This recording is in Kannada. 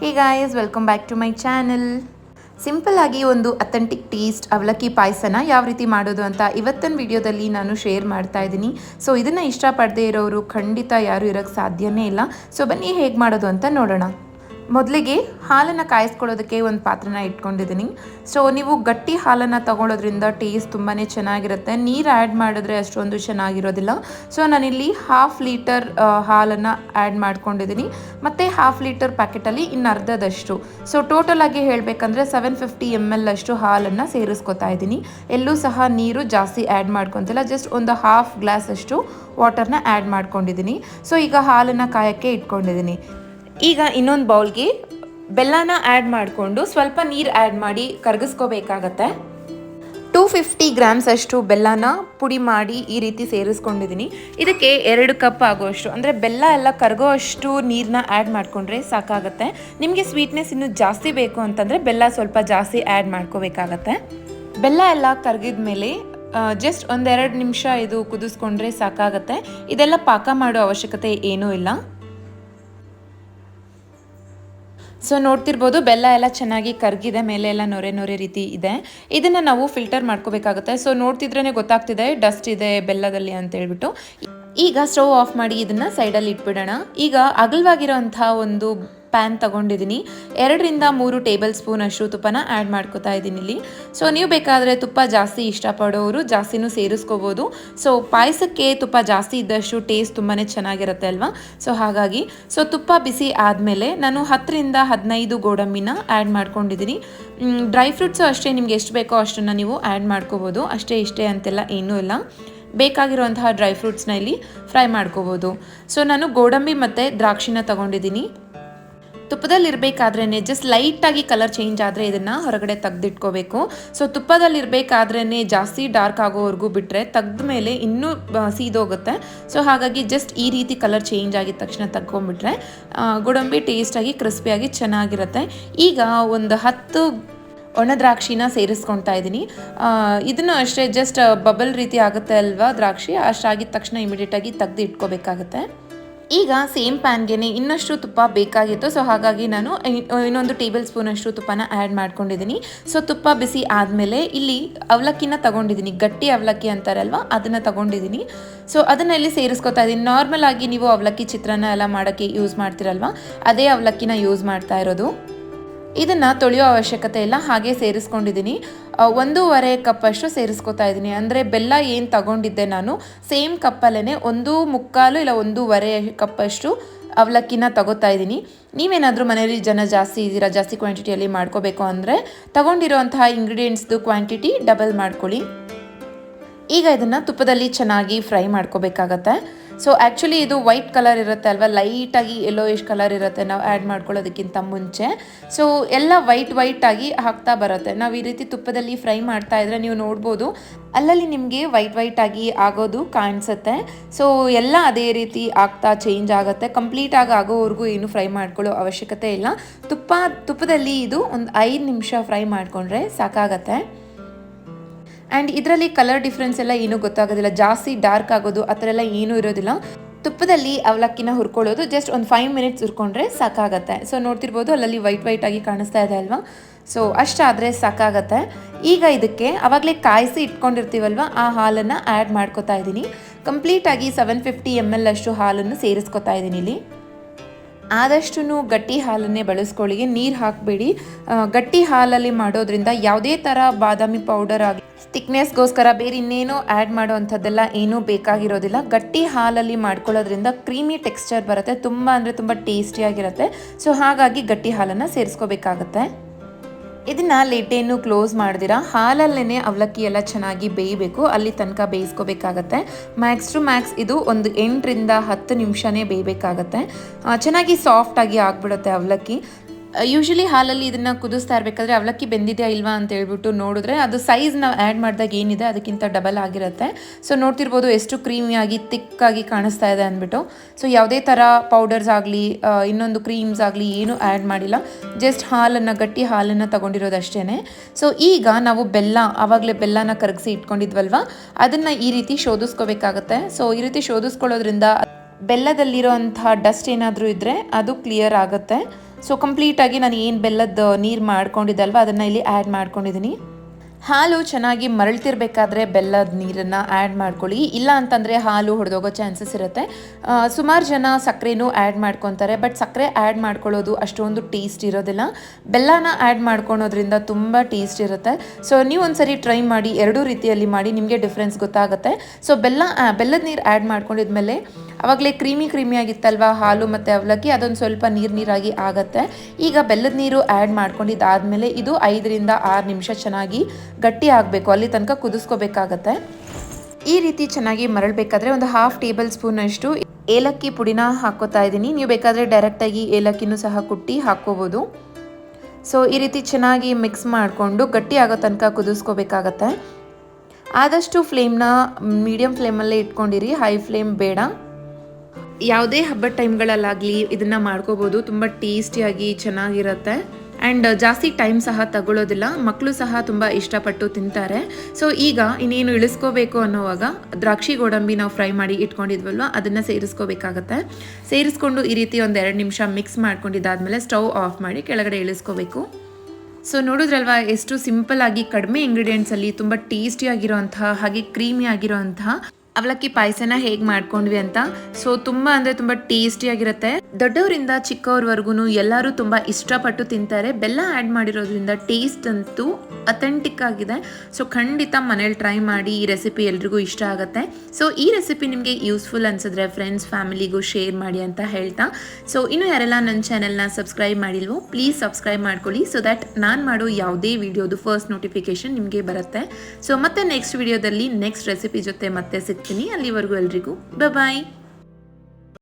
Hey guys welcome back to my channel simple ಆಗಿ ಒಂದು ಅಥೆಂಟಿಕ್ ಟೇಸ್ಟ್ ಅವಲಕ್ಕಿ ಪಾಯಸನ ಯಾವ ರೀತಿ ಮಾಡೋದು ಅಂತ ಇವತ್ತಿನ ವಿಡಿಯೋದಲ್ಲಿ ನಾನು ಶೇರ್ ಮಾಡ್ತಾ ಇದ್ದೀನಿ. ಸೊ ಇದನ್ನು ಇಷ್ಟಪಡದೇ ಇರೋರು ಖಂಡಿತ ಯಾರು ಇರೋಕ್ಕೆ ಸಾಧ್ಯವೇ ಇಲ್ಲ. ಸೊ ಬನ್ನಿ ಹೇಗೆ ಮಾಡೋದು ಅಂತ ನೋಡೋಣ. ಮೊದಲಿಗೆ ಹಾಲನ್ನು ಕಾಯಿಸ್ಕೊಳ್ಳೋದಕ್ಕೆ ಒಂದು ಪಾತ್ರನ ಇಟ್ಕೊಂಡಿದ್ದೀನಿ. ಸೊ ನೀವು ಗಟ್ಟಿ ಹಾಲನ್ನು ತಗೊಳ್ಳೋದ್ರಿಂದ ಟೇಸ್ಟ್ ತುಂಬಾ ಚೆನ್ನಾಗಿರುತ್ತೆ. ನೀರು ಆ್ಯಡ್ ಮಾಡಿದ್ರೆ ಅಷ್ಟೊಂದು ಚೆನ್ನಾಗಿರೋದಿಲ್ಲ. ಸೊ ನಾನಿಲ್ಲಿ ಹಾಫ್ ಲೀಟರ್ ಹಾಲನ್ನು ಆ್ಯಡ್ ಮಾಡ್ಕೊಂಡಿದ್ದೀನಿ. ಮತ್ತು ಹಾಫ್ ಲೀಟರ್ ಪ್ಯಾಕೆಟಲ್ಲಿ ಇನ್ನು ಅರ್ಧದಷ್ಟು. ಸೊ ಟೋಟಲ್ ಆಗಿ ಹೇಳಬೇಕಂದ್ರೆ ಸೆವೆನ್ ಫಿಫ್ಟಿ ಎಂ ಎಲ್ ಅಷ್ಟು ಹಾಲನ್ನು ಸೇರಿಸ್ಕೊತಾ ಇದ್ದೀನಿ. ಎಲ್ಲೂ ಸಹ ನೀರು ಜಾಸ್ತಿ ಆ್ಯಡ್ ಮಾಡ್ಕೊತಿಲ್ಲ. ಜಸ್ಟ್ ಒಂದು ಹಾಫ್ ಗ್ಲಾಸ್ ಅಷ್ಟು ವಾಟರ್ನ ಆ್ಯಡ್ ಮಾಡ್ಕೊಂಡಿದ್ದೀನಿ. ಸೊ ಈಗ ಹಾಲನ್ನು ಕಾಯೋಕ್ಕೆ ಇಟ್ಕೊಂಡಿದ್ದೀನಿ. ಈಗ ಇನ್ನೊಂದು ಬೌಲ್ಗೆ ಬೆಲ್ಲನ ಆ್ಯಡ್ ಮಾಡಿಕೊಂಡು ಸ್ವಲ್ಪ ನೀರು ಆ್ಯಡ್ ಮಾಡಿ ಕರಗಿಸ್ಕೋಬೇಕಾಗತ್ತೆ. ಟೂ ಫಿಫ್ಟಿ ಗ್ರಾಮ್ಸ್ ಅಷ್ಟು ಬೆಲ್ಲನ ಪುಡಿ ಮಾಡಿ ಈ ರೀತಿ ಸೇರಿಸ್ಕೊಂಡಿದ್ದೀನಿ ಇದಕ್ಕೆ ಎರಡು ಕಪ್ ಆಗೋಷ್ಟು ಅಂದರೆ ಬೆಲ್ಲ ಎಲ್ಲ ಕರಗೋ ಅಷ್ಟು ನೀರನ್ನ ಆ್ಯಡ್ ಮಾಡಿಕೊಂಡ್ರೆ ಸಾಕಾಗುತ್ತೆ. ನಿಮಗೆ ಸ್ವೀಟ್ನೆಸ್ ಇನ್ನೂ ಜಾಸ್ತಿ ಬೇಕು ಅಂತಂದರೆ ಬೆಲ್ಲ ಸ್ವಲ್ಪ ಜಾಸ್ತಿ ಆ್ಯಡ್ ಮಾಡ್ಕೋಬೇಕಾಗತ್ತೆ. ಬೆಲ್ಲ ಎಲ್ಲ ಕರಗಿದ ಮೇಲೆ ಜಸ್ಟ್ ಒಂದೆರಡು ನಿಮಿಷ ಇದು ಕುದಿಸ್ಕೊಂಡ್ರೆ ಸಾಕಾಗತ್ತೆ. ಇದೆಲ್ಲ ಪಾಕ ಮಾಡೋ ಅವಶ್ಯಕತೆ ಏನೂ ಇಲ್ಲ. ಸೊ ನೋಡ್ತಿರ್ಬೋದು, ಬೆಲ್ಲ ಎಲ್ಲ ಚೆನ್ನಾಗಿ ಕರ್ಗಿದೆ, ಮೇಲೆ ಎಲ್ಲ ನೊರೆ ನೊರೆ ರೀತಿ ಇದೆ. ಇದನ್ನು ನಾವು ಫಿಲ್ಟರ್ ಮಾಡ್ಕೋಬೇಕಾಗುತ್ತೆ. ಸೊ ನೋಡ್ತಿದ್ರೇ ಗೊತ್ತಾಗ್ತಿದೆ ಡಸ್ಟ್ ಇದೆ ಬೆಲ್ಲದಲ್ಲಿ ಅಂತ ಹೇಳ್ಬಿಟ್ಟು. ಈಗ ಸ್ಟವ್ ಆಫ್ ಮಾಡಿ ಇದನ್ನು ಸೈಡಲ್ಲಿ ಇಟ್ಬಿಡೋಣ. ಈಗ ಅಗಲವಾಗಿರೋಂಥ ಒಂದು ಪ್ಯಾನ್ ತಗೊಂಡಿದ್ದೀನಿ. ಎರಡರಿಂದ ಮೂರು ಟೇಬಲ್ ಸ್ಪೂನ್ ಅಷ್ಟು ತುಪ್ಪನ ಆ್ಯಡ್ ಮಾಡ್ಕೋತಾ ಇದ್ದೀನಿ ಇಲ್ಲಿ. ಸೊ ನೀವು ಬೇಕಾದರೆ ತುಪ್ಪ ಜಾಸ್ತಿ ಇಷ್ಟಪಡೋರು ಜಾಸ್ತಿನೂ ಸೇರಿಸ್ಕೋಬೋದು. ಸೊ ಪಾಯಸಕ್ಕೆ ತುಪ್ಪ ಜಾಸ್ತಿ ಇದ್ದಷ್ಟು ಟೇಸ್ಟ್ ತುಂಬಾ ಚೆನ್ನಾಗಿರುತ್ತೆ ಅಲ್ವಾ? ಸೊ ಹಾಗಾಗಿ ಸೊ ತುಪ್ಪ ಬಿಸಿ ಆದಮೇಲೆ ನಾನು ಹತ್ತರಿಂದ ಹದಿನೈದು ಗೋಡಂಬಿನ ಆ್ಯಡ್ ಮಾಡ್ಕೊಂಡಿದ್ದೀನಿ. ಡ್ರೈ ಫ್ರೂಟ್ಸು ಅಷ್ಟೇ ನಿಮ್ಗೆ ಎಷ್ಟು ಬೇಕೋ ಅಷ್ಟನ್ನು ನೀವು ಆ್ಯಡ್ ಮಾಡ್ಕೋಬೋದು. ಅಷ್ಟೇ ಇಷ್ಟೇ ಅಂತೆಲ್ಲ ಏನೂ ಇಲ್ಲ. ಬೇಕಾಗಿರುವಂತಹ ಡ್ರೈ ಫ್ರೂಟ್ಸ್ನ ಇಲ್ಲಿ ಫ್ರೈ ಮಾಡ್ಕೋಬೋದು. ಸೊ ನಾನು ಗೋಡಂಬಿ ಮತ್ತು ದ್ರಾಕ್ಷಿನ ತಗೊಂಡಿದ್ದೀನಿ. ತುಪ್ಪದಲ್ಲಿ ಇರಬೇಕಾದ್ರೇ ಜಸ್ಟ್ ಲೈಟಾಗಿ ಕಲರ್ ಚೇಂಜ್ ಆದರೆ ಇದನ್ನು ಹೊರಗಡೆ ತೆಗೆದಿಟ್ಕೋಬೇಕು. ಸೊ ತುಪ್ಪದಲ್ಲಿ ಇರಬೇಕಾದ್ರೇ ಜಾಸ್ತಿ ಡಾರ್ಕ್ ಆಗೋವರೆಗೂ ಬಿಟ್ಟರೆ ತೆಗ್ದ ಮೇಲೆ ಇನ್ನೂ ಸೀದೋಗುತ್ತೆ. ಸೊ ಹಾಗಾಗಿ ಜಸ್ಟ್ ಈ ರೀತಿ ಕಲರ್ ಚೇಂಜ್ ಆಗಿದ ತಕ್ಷಣ ತೆಗ್ಕೊಂಡ್ಬಿಟ್ರೆ ಗೋಡಂಬಿ ಟೇಸ್ಟಾಗಿ ಕ್ರಿಸ್ಪಿಯಾಗಿ ಚೆನ್ನಾಗಿರುತ್ತೆ. ಈಗ ಒಂದು ಹತ್ತು ಒಣ ದ್ರಾಕ್ಷಿನ ಸೇರಿಸ್ಕೊಳ್ತಾ ಇದ್ದೀನಿ. ಇದನ್ನು ಅಷ್ಟೇ ಜಸ್ಟ್ ಬಬಲ್ ರೀತಿ ಆಗುತ್ತೆ ಅಲ್ವಾ ದ್ರಾಕ್ಷಿ? ಅಷ್ಟಾಗಿದ ತಕ್ಷಣ ಇಮಿಡಿಯೇಟಾಗಿ ತೆಗ್ದು ಇಟ್ಕೋಬೇಕಾಗತ್ತೆ ಈಗ ಸೇಮ್ ಪ್ಯಾನ್ಗೆ ಇನ್ನಷ್ಟು ತುಪ್ಪ ಬೇಕಾಗಿತ್ತು. ಸೊ ಹಾಗಾಗಿ ನಾನು ಇನ್ನೊಂದು ಟೇಬಲ್ ಸ್ಪೂನಷ್ಟು ತುಪ್ಪನ ಆ್ಯಡ್ ಮಾಡ್ಕೊಂಡಿದ್ದೀನಿ. ಸೊ ತುಪ್ಪ ಬಿಸಿ ಆದಮೇಲೆ ಇಲ್ಲಿ ಅವಲಕ್ಕಿನ ತಗೊಂಡಿದ್ದೀನಿ. ಗಟ್ಟಿ ಅವಲಕ್ಕಿ ಅಂತಾರಲ್ವ, ಅದನ್ನು ತಗೊಂಡಿದ್ದೀನಿ. ಸೊ ಅದನ್ನು ಇಲ್ಲಿ ಸೇರಿಸ್ಕೊತಾ ಇದ್ದೀನಿ. ನಾರ್ಮಲ್ ಆಗಿ ನೀವು ಅವಲಕ್ಕಿ ಚಿತ್ರಾನ್ನ ಎಲ್ಲ ಮಾಡೋಕ್ಕೆ ಯೂಸ್ ಮಾಡ್ತಿರಲ್ವ, ಅದೇ ಅವಲಕ್ಕಿನ ಯೂಸ್ ಮಾಡ್ತಾ ಇರೋದು. ಇದನ್ನು ತೊಳೆಯೋ ಅವಶ್ಯಕತೆ ಇಲ್ಲ, ಹಾಗೆ ಸೇರಿಸ್ಕೊಂಡಿದ್ದೀನಿ. ಒಂದೂವರೆ ಕಪ್ಪಷ್ಟು ಸೇರಿಸ್ಕೊತಾ ಇದ್ದೀನಿ. ಅಂದರೆ ಬೆಲ್ಲ ಏನು ತಗೊಂಡಿದ್ದೆ ನಾನು ಸೇಮ್ ಕಪ್ಪಲ್ಲೇ ಒಂದು ಮುಕ್ಕಾಲು ಇಲ್ಲ ಒಂದೂವರೆ ಕಪ್ಪಷ್ಟು ಅವಲಕ್ಕಿನ ತಗೋತಾ ಇದ್ದೀನಿ. ನೀವೇನಾದರೂ ಮನೆಯಲ್ಲಿ ಜನ ಜಾಸ್ತಿ ಇದ್ದೀರಾ, ಜಾಸ್ತಿ ಕ್ವಾಂಟಿಟಿಯಲ್ಲಿ ಮಾಡ್ಕೋಬೇಕು ಅಂದರೆ ತಗೊಂಡಿರೋಂತಹ ಇಂಗ್ರೀಡಿಯೆಂಟ್ಸ್ದು ಕ್ವಾಂಟಿಟಿ ಡಬಲ್ ಮಾಡ್ಕೊಳ್ಳಿ. ಈಗ ಇದನ್ನು ತುಪ್ಪದಲ್ಲಿ ಚೆನ್ನಾಗಿ ಫ್ರೈ ಮಾಡ್ಕೋಬೇಕಾಗತ್ತೆ. ಸೊ ಆ್ಯಕ್ಚುಲಿ ಇದು ವೈಟ್ ಕಲರ್ ಇರುತ್ತೆ ಅಲ್ವಾ? ಲೈಟಾಗಿ ಯೆಲ್ಲೋಯಿಶ್ ಕಲರ್ ಇರುತ್ತೆ ನಾವು ಆ್ಯಡ್ ಮಾಡ್ಕೊಳ್ಳೋದಕ್ಕಿಂತ ಮುಂಚೆ. ಸೊ ಎಲ್ಲ ವೈಟ್ ವೈಟಾಗಿ ಹಾಕ್ತಾ ಬರುತ್ತೆ. ನಾವು ಈ ರೀತಿ ತುಪ್ಪದಲ್ಲಿ ಫ್ರೈ ಮಾಡ್ತಾ ಇದ್ರೆ ನೀವು ನೋಡ್ಬೋದು. ಅಲ್ಲಲ್ಲಿ ನಿಮಗೆ ವೈಟ್ ವೈಟಾಗಿ ಆಗೋದು ಕಾಣಿಸುತ್ತೆ. ಸೊ ಎಲ್ಲ ಅದೇ ರೀತಿ ಆಗ್ತಾ ಚೇಂಜ್ ಆಗುತ್ತೆ. ಕಂಪ್ಲೀಟಾಗಿ ಆಗೋವರೆಗೂ ಏನು ಫ್ರೈ ಮಾಡ್ಕೊಳ್ಳೋ ಅವಶ್ಯಕತೆ ಇಲ್ಲ. ತುಪ್ಪ, ತುಪ್ಪದಲ್ಲಿ ಇದು ಒಂದು ಐದು ನಿಮಿಷ ಫ್ರೈ ಮಾಡಿಕೊಂಡ್ರೆ ಸಾಕಾಗತ್ತೆ. ಆ್ಯಂಡ್ ಇದರಲ್ಲಿ ಕಲರ್ ಡಿಫ್ರೆನ್ಸ್ ಎಲ್ಲ ಏನೂ ಗೊತ್ತಾಗೋದಿಲ್ಲ. ಜಾಸ್ತಿ ಡಾರ್ಕ್ ಆಗೋದು, ಆ ಥರ ಎಲ್ಲ ಏನೂ ಇರೋದಿಲ್ಲ. ತುಪ್ಪದಲ್ಲಿ ಅವಲಕ್ಕಿನ ಹುರ್ಕೊಳ್ಳೋದು ಜಸ್ಟ್ ಒಂದು ಫೈವ್ ಮಿನಿಟ್ಸ್ ಹುರ್ಕೊಂಡ್ರೆ ಸಾಕಾಗತ್ತೆ. ಸೊ ನೋಡ್ತಿರ್ಬೋದು ಅಲ್ಲಲ್ಲಿ ವೈಟ್ ವೈಟ್ ಆಗಿ ಕಾಣಿಸ್ತಾ ಇದೆ ಅಲ್ವಾ? ಸೊ ಅಷ್ಟಾದರೆ ಸಾಕಾಗತ್ತೆ. ಈಗ ಇದಕ್ಕೆ ಅವಾಗಲೇ ಕಾಯಿಸಿ ಇಟ್ಕೊಂಡಿರ್ತೀವಲ್ವ? ಆ ಹಾಲನ್ನು ಆ್ಯಡ್ ಮಾಡ್ಕೋತಾ ಇದ್ದೀನಿ. ಕಂಪ್ಲೀಟಾಗಿ ಸೆವೆನ್ ಫಿಫ್ಟಿ ಎಂ ಎಲ್ ಅಷ್ಟು ಹಾಲನ್ನು ಸೇರಿಸ್ಕೊತಾ ಇದ್ದೀನಿ ಇಲ್ಲಿ. ಆದಷ್ಟು ಗಟ್ಟಿ ಹಾಲನ್ನೇ ಬಳಸ್ಕೊಳ್ಳಿ ನೀರು ಹಾಕಬೇಡಿ. ಗಟ್ಟಿ ಹಾಲಲ್ಲಿ ಮಾಡೋದ್ರಿಂದ ಯಾವುದೇ ಥರ ಬಾದಾಮಿ ಪೌಡರ್ ಆಗಿ ಥಿಕ್ನೆಸ್ಗೋಸ್ಕರ ಬೇರೆ ಇನ್ನೇನೋ ಆ್ಯಡ್ ಮಾಡೋ ಅಂಥದ್ದೆಲ್ಲ ಏನೂ ಬೇಕಾಗಿರೋದಿಲ್ಲ. ಗಟ್ಟಿ ಹಾಲಲ್ಲಿ ಮಾಡ್ಕೊಳ್ಳೋದ್ರಿಂದ ಕ್ರೀಮಿ ಟೆಕ್ಸ್ಚರ್ ಬರುತ್ತೆ, ತುಂಬ ಅಂದರೆ ತುಂಬ ಟೇಸ್ಟಿಯಾಗಿರುತ್ತೆ ಸೊ ಹಾಗಾಗಿ ಗಟ್ಟಿ ಹಾಲನ್ನು ಸೇರಿಸ್ಕೋಬೇಕಾಗತ್ತೆ. ಇದನ್ನು ಲೇಟೇನು ಕ್ಲೋಸ್ ಮಾಡಿದಿರಾ? ಹಾಲಲ್ಲೇ ಅವಲಕ್ಕಿ ಎಲ್ಲ ಚೆನ್ನಾಗಿ ಬೇಯಬೇಕು. ಅಲ್ಲಿ ತನಕ ಬೇಯಿಸ್ಕೋಬೇಕಾಗತ್ತೆ. ಮ್ಯಾಕ್ಸ್ ಟು ಮ್ಯಾಕ್ಸ್ ಇದು ಒಂದು ಎಂಟರಿಂದ ಹತ್ತು ನಿಮಿಷನೇ ಬೇಯಬೇಕಾಗತ್ತೆ. ಚೆನ್ನಾಗಿ ಸಾಫ್ಟಾಗಿ ಆಗಿಬಿಡುತ್ತೆ ಅವಲಕ್ಕಿ. ಯೂಶಲಿ ಹಾಲಲ್ಲಿ ಇದನ್ನು ಕುದಿಸ್ತಾ ಇರಬೇಕಾದ್ರೆ ಅವಲಕ್ಕಿ ಬೆಂದಿದೆಯಾ ಇಲ್ವಾ ಅಂತ ಹೇಳ್ಬಿಟ್ಟು ನೋಡಿದ್ರೆ ಅದು ಸೈಜ್ ನಾವು ಆ್ಯಡ್ ಮಾಡಿದಾಗ ಏನಿದೆ ಅದಕ್ಕಿಂತ ಡಬಲ್ ಆಗಿರುತ್ತೆ. ಸೊ ನೋಡ್ತಿರ್ಬೋದು ಎಷ್ಟು ಕ್ರೀಮಿಯಾಗಿ ತಿಕ್ಕಾಗಿ ಕಾಣಿಸ್ತಾ ಇದೆ ಅಂದ್ಬಿಟ್ಟು. ಸೊ ಯಾವುದೇ ಥರ ಪೌಡರ್ಸ್ ಆಗಲಿ ಇನ್ನೊಂದು ಕ್ರೀಮ್ಸ್ ಆಗಲಿ ಏನೂ ಆ್ಯಡ್ ಮಾಡಿಲ್ಲ. ಜಸ್ಟ್ ಹಾಲನ್ನು, ಗಟ್ಟಿ ಹಾಲನ್ನು ತಗೊಂಡಿರೋದು ಅಷ್ಟೇ ಸೊ ಈಗ ನಾವು ಬೆಲ್ಲ, ಆವಾಗಲೇ ಬೆಲ್ಲನ ಕರಗಿಸಿ ಇಟ್ಕೊಂಡಿದ್ವಲ್ವ? ಅದನ್ನು ಈ ರೀತಿ ಶೋಧಿಸ್ಕೋಬೇಕಾಗತ್ತೆ. ಸೊ ಈ ರೀತಿ ಶೋಧಿಸ್ಕೊಳ್ಳೋದ್ರಿಂದ ಬೆಲ್ಲದಲ್ಲಿರೋಂಥ ಡಸ್ಟ್ ಏನಾದರೂ ಇದ್ದರೆ ಅದು ಕ್ಲಿಯರ್ ಆಗುತ್ತೆ. ಸೊ ಕಂಪ್ಲೀಟಾಗಿ ನಾನು ಏನು ಬೆಲ್ಲದ ನೀರು ಮಾಡ್ಕೊಂಡಿದ್ದೆ ಅಲ್ವ ಅದನ್ನು ಇಲ್ಲಿ ಆ್ಯಡ್ ಮಾಡ್ಕೊಂಡಿದ್ದೀನಿ ಹಾಲು ಚೆನ್ನಾಗಿ ಮರಳ್ತಿರ್ಬೇಕಾದ್ರೆ ಬೆಲ್ಲದ ನೀರನ್ನು ಆ್ಯಡ್ ಮಾಡ್ಕೊಳ್ಳಿ. ಇಲ್ಲ ಅಂತಂದರೆ ಹಾಲು ಹೊಡೆದೋಗೋ ಚಾನ್ಸಸ್ ಇರುತ್ತೆ. ಸುಮಾರು ಜನ ಸಕ್ಕರೆನೂ ಆ್ಯಡ್ ಮಾಡ್ಕೊತಾರೆ ಬಟ್ ಸಕ್ಕರೆ ಆ್ಯಡ್ ಮಾಡ್ಕೊಳ್ಳೋದು ಅಷ್ಟೊಂದು ಟೇಸ್ಟ್ ಇರೋದಿಲ್ಲ. ಬೆಲ್ಲನ ಆ್ಯಡ್ ಮಾಡ್ಕೊಳೋದ್ರಿಂದ ತುಂಬ ಟೇಸ್ಟ್ ಇರುತ್ತೆ. ಸೊ ನೀವು ಒಂದ್ಸರಿ ಟ್ರೈ ಮಾಡಿ, ಎರಡೂ ರೀತಿಯಲ್ಲಿ ಮಾಡಿ ನಿಮಗೆ ಡಿಫ್ರೆನ್ಸ್ ಗೊತ್ತಾಗುತ್ತೆ. ಸೊ ಬೆಲ್ಲ ಬೆಲ್ಲದ ನೀರು ಆ್ಯಡ್ ಮಾಡ್ಕೊಂಡಿದ್ಮೇಲೆ ಆವಾಗಲೇ ಕ್ರೀಮಿ ಕ್ರೀಮಿ ಆಗಿತ್ತಲ್ವಾ, ಹಾಲು ಮತ್ತು ಅವಲಕ್ಕಿ, ಅದೊಂದು ಸ್ವಲ್ಪ ನೀರು ನೀರಾಗಿ ಆಗುತ್ತೆ. ಈಗ ಬೆಲ್ಲದ ನೀರು ಆ್ಯಡ್ ಮಾಡ್ಕೊಂಡಿದ್ದಾದಮೇಲೆ ಇದು ಐದರಿಂದ ಆರು ನಿಮಿಷ ಚೆನ್ನಾಗಿ ಗಟ್ಟಿ ಆಗಬೇಕು, ಅಲ್ಲಿ ತನಕ ಕುದಿಸ್ಕೋಬೇಕಾಗತ್ತೆ. ಈ ರೀತಿ ಚೆನ್ನಾಗಿ ಮರಳಬೇಕಾದ್ರೆ ಒಂದು ಹಾಫ್ ಟೇಬಲ್ ಸ್ಪೂನಷ್ಟು ಏಲಕ್ಕಿ ಪುಡಿನ ಹಾಕೋತಾ ಇದ್ದೀನಿ. ನೀವು ಬೇಕಾದರೆ ಡೈರೆಕ್ಟಾಗಿ ಏಲಕ್ಕಿನೂ ಸಹ ಕುಟ್ಟಿ ಹಾಕ್ಕೋಬೋದು. ಸೊ ಈ ರೀತಿ ಚೆನ್ನಾಗಿ ಮಿಕ್ಸ್ ಮಾಡಿಕೊಂಡು ಗಟ್ಟಿ ಆಗೋ ತನಕ ಕುದಿಸ್ಕೋಬೇಕಾಗತ್ತೆ. ಆದಷ್ಟು ಫ್ಲೇಮ್ನ ಮೀಡಿಯಂ ಫ್ಲೇಮಲ್ಲೇ ಇಟ್ಕೊಂಡಿರಿ ಹೈ ಫ್ಲೇಮ್ ಬೇಡ. ಯಾವುದೇ ಹಬ್ಬದ ಟೈಮ್ಗಳಲ್ಲಾಗಲಿ ಇದನ್ನು ಮಾಡ್ಕೋಬೋದು. ತುಂಬ ಟೇಸ್ಟಿಯಾಗಿ ಚೆನ್ನಾಗಿರುತ್ತೆ. ಆ್ಯಂಡ್ ಜಾಸ್ತಿ ಟೈಮ್ ಸಹ ತಗೊಳ್ಳೋದಿಲ್ಲ. ಮಕ್ಕಳು ಸಹ ತುಂಬ ಇಷ್ಟಪಟ್ಟು ತಿಂತಾರೆ. ಸೊ ಈಗ ಇನ್ನೇನು ಇಳಿಸ್ಕೋಬೇಕು ಅನ್ನೋವಾಗ ದ್ರಾಕ್ಷಿ ಗೋಡಂಬಿ ನಾವು ಫ್ರೈ ಮಾಡಿ ಇಟ್ಕೊಂಡಿದ್ವಲ್ವ, ಅದನ್ನು ಸೇರಿಸ್ಕೋಬೇಕಾಗತ್ತೆ. ಸೇರಿಸ್ಕೊಂಡು ಈ ರೀತಿ ಒಂದು ಎರಡು ನಿಮಿಷ ಮಿಕ್ಸ್ ಮಾಡ್ಕೊಂಡಿದ್ದಾದಮೇಲೆ ಸ್ಟವ್ ಆಫ್ ಮಾಡಿ ಕೆಳಗಡೆ ಇಳಿಸ್ಕೋಬೇಕು. ಸೊ ನೋಡಿದ್ರಲ್ವಾ, ಎಷ್ಟು ಸಿಂಪಲ್ ಆಗಿ ಕಡಿಮೆ ಇಂಗ್ರೀಡಿಯೆಂಟ್ಸಲ್ಲಿ ತುಂಬ ಟೇಸ್ಟಿಯಾಗಿರೋಂತಹ, ಹಾಗೆ ಕ್ರೀಮಿ ಆಗಿರೋಂತಹ ಅವಲಕ್ಕಿ ಪಾಯಸನ ಹೇಗೆ ಮಾಡ್ಕೊಂಡ್ವಿ ಅಂತ. ಸೊ ತುಂಬ ಅಂದರೆ ತುಂಬ ಟೇಸ್ಟಿಯಾಗಿರುತ್ತೆ ದೊಡ್ಡವರಿಂದ ಚಿಕ್ಕವ್ರವರೆಗೂ ಎಲ್ಲರೂ ತುಂಬ ಇಷ್ಟಪಟ್ಟು ತಿಂತಾರೆ. ಬೆಲ್ಲ ಆ್ಯಡ್ ಮಾಡಿರೋದ್ರಿಂದ ಟೇಸ್ಟ್ ಅಂತೂ ಅಥೆಂಟಿಕ್ ಆಗಿದೆ. ಸೊ ಖಂಡಿತ ಮನೇಲಿ ಟ್ರೈ ಮಾಡಿ ಈ ರೆಸಿಪಿ ಎಲ್ರಿಗೂ ಇಷ್ಟ ಆಗುತ್ತೆ. ಸೊ ಈ ರೆಸಿಪಿ ನಿಮಗೆ ಯೂಸ್ಫುಲ್ ಅನ್ಸಿದ್ರೆ ಫ್ರೆಂಡ್ಸ್ ಫ್ಯಾಮಿಲಿಗೂ ಶೇರ್ ಮಾಡಿ ಅಂತ ಹೇಳ್ತಾ. ಸೊ ಇನ್ನು ಯಾರೆಲ್ಲ ನನ್ನ ಚಾನೆಲ್ನ ಸಬ್ಸ್ಕ್ರೈಬ್ ಮಾಡಿಲ್ವೋ ಪ್ಲೀಸ್ ಸಬ್ಸ್ಕ್ರೈಬ್ ಮಾಡ್ಕೊಳ್ಳಿ. ಸೊ ದ್ಯಾಟ್ ನಾನು ಮಾಡೋ ಯಾವುದೇ ವಿಡಿಯೋದು ಫಸ್ಟ್ ನೋಟಿಫಿಕೇಶನ್ ನಿಮಗೆ ಬರುತ್ತೆ. ಸೊ ಮತ್ತೆ ನೆಕ್ಸ್ಟ್ ವಿಡಿಯೋದಲ್ಲಿ ನೆಕ್ಸ್ಟ್ ರೆಸಿಪಿ ಜೊತೆ ಮತ್ತೆ ಸಿಗ್ತೀನಿ. ಅಲ್ಲಿವರೆಗೂ ಎಲ್ರಿಗೂ ಬಾಯ್